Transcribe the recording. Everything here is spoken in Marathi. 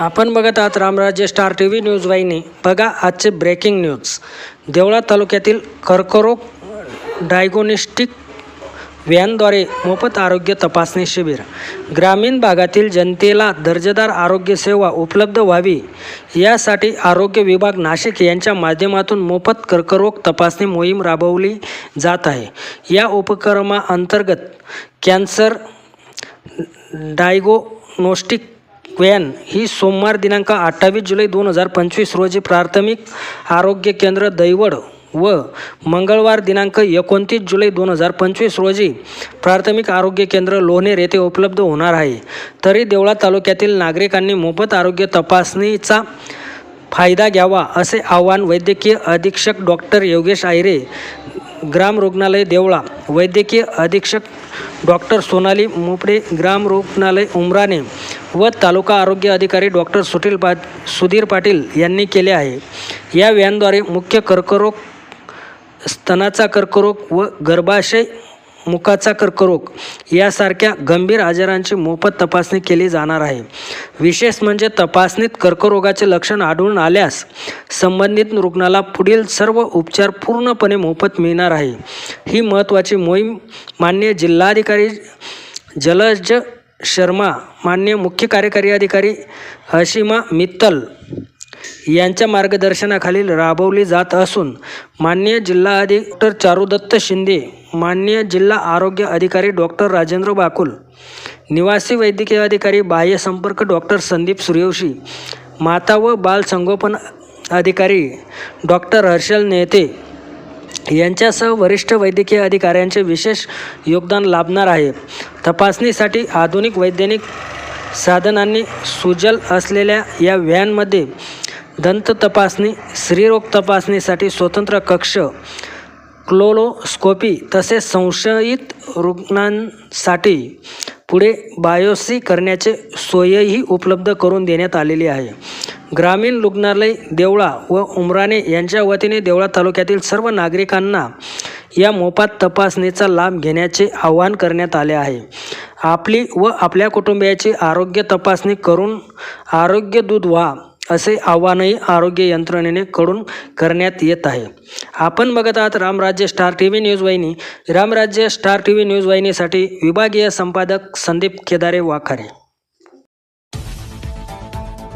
आपण बघत आहात Ramrajya star T V news वाहिनी. बघा आजचे ब्रेकिंग न्यूज देवळा तालुक्यातील कर्करोग डायगोनिस्टिक व्हॅनद्वारे मोफत आरोग्य तपासणी शिबिर. ग्रामीण भागातील जनतेला दर्जेदार आरोग्य सेवा उपलब्ध व्हावी यासाठी आरोग्य विभाग नाशिक यांच्या माध्यमातून मोफत कर्करोग तपासणी मोहीम राबवली जात आहे. या उपक्रमाअंतर्गत कॅन्सर डायगोनोस्टिक क्वेन ही सोमवार दिनांक अठ्ठावीस जुलै दोन हजार पंचवीस रोजी प्राथमिक आरोग्य केंद्र दैवड व मंगळवार दिनांक एकोणतीस जुलै दोन हजार पंचवीस रोजी प्राथमिक आरोग्य केंद्र लोणेर येथे उपलब्ध होणार आहे. तरी देवळा तालुक्यातील नागरिकांनी मोफत आरोग्य तपासणीचा फायदा घ्यावा असे आवाहन वैद्यकीय अधीक्षक डॉक्टर योगेश आयरे ग्राम रुग्णालय देवळा वैद्यकीय अधीक्षक डॉक्टर सोनाली मोपडे ग्राम रुग्णालय उमराने व तालुका आरोग्य अधिकारी डॉक्टर सुटील पा सुधीर पाटील यांनी केले आहे. या व्हॅनद्वारे मुख्य कर्करोग स्तनाचा कर्करोग व गर्भाशय मुखाचा कर्करोग यासारख्या गंभीर आजारांची मोफत तपासणी केली जाणार आहे. विशेष म्हणजे तपासणीत कर्करोगाचे लक्षण आढळून आल्यास संबंधित रुग्णाला पुढील सर्व उपचार पूर्णपणे मोफत मिळणार आहे. ही महत्त्वाची मोहीम मान्य जिल्हाधिकारी जलज शर्मा मान्य मुख्य कार्यकारी अधिकारी हशिमा मित्तल यांच्या मार्गदर्शनाखाली राबवली जात असून मान्य जिल्हा अधि डॉक्टर चारुदत्त शिंदे मान्य जिल्हा आरोग्य अधिकारी डॉक्टर राजेंद्र बाकुल निवासी वैद्यकीय अधिकारी बाह्य संपर्क डॉक्टर संदीप सूर्यवंशी माता व बाल संगोपन अधिकारी डॉक्टर हर्षल नेते यांच्यासह वरिष्ठ वैद्यकीय अधिकाऱ्यांचे विशेष योगदान लाभणार आहे. तपासणीसाठी आधुनिक वैज्ञानिक साधनांनी सुजल असलेल्या या व्हॅनमध्ये दंत तपासणी स्त्रीरोग तपासणीसाठी स्वतंत्र कक्ष क्लोलोस्कोपी तसेच संशयित रुग्णांसाठी पुढे बायोसी करण्याचे सोयही उपलब्ध करून देण्यात आलेली आहे. ग्रामीण रुग्णालय देवळा व उमराणे यांच्या वतीने देवळा तालुक्यातील सर्व नागरिकांना या मोफत तपासणीचा लाभ घेण्याचे आवाहन करण्यात आले आहे. आपली व आपल्या कुटुंबियाची आरोग्य तपासणी करून आरोग्य दूध व्हा असे आव्हानही आरोग्य यंत्रणेने कडून करण्यात येत आहे. आपण बघत आहात Ramrajya star T V news वाहिनी. Ramrajya star T V news वाहिनीसाठी विभागीय संपादक Sandeep Kedare Wakhare.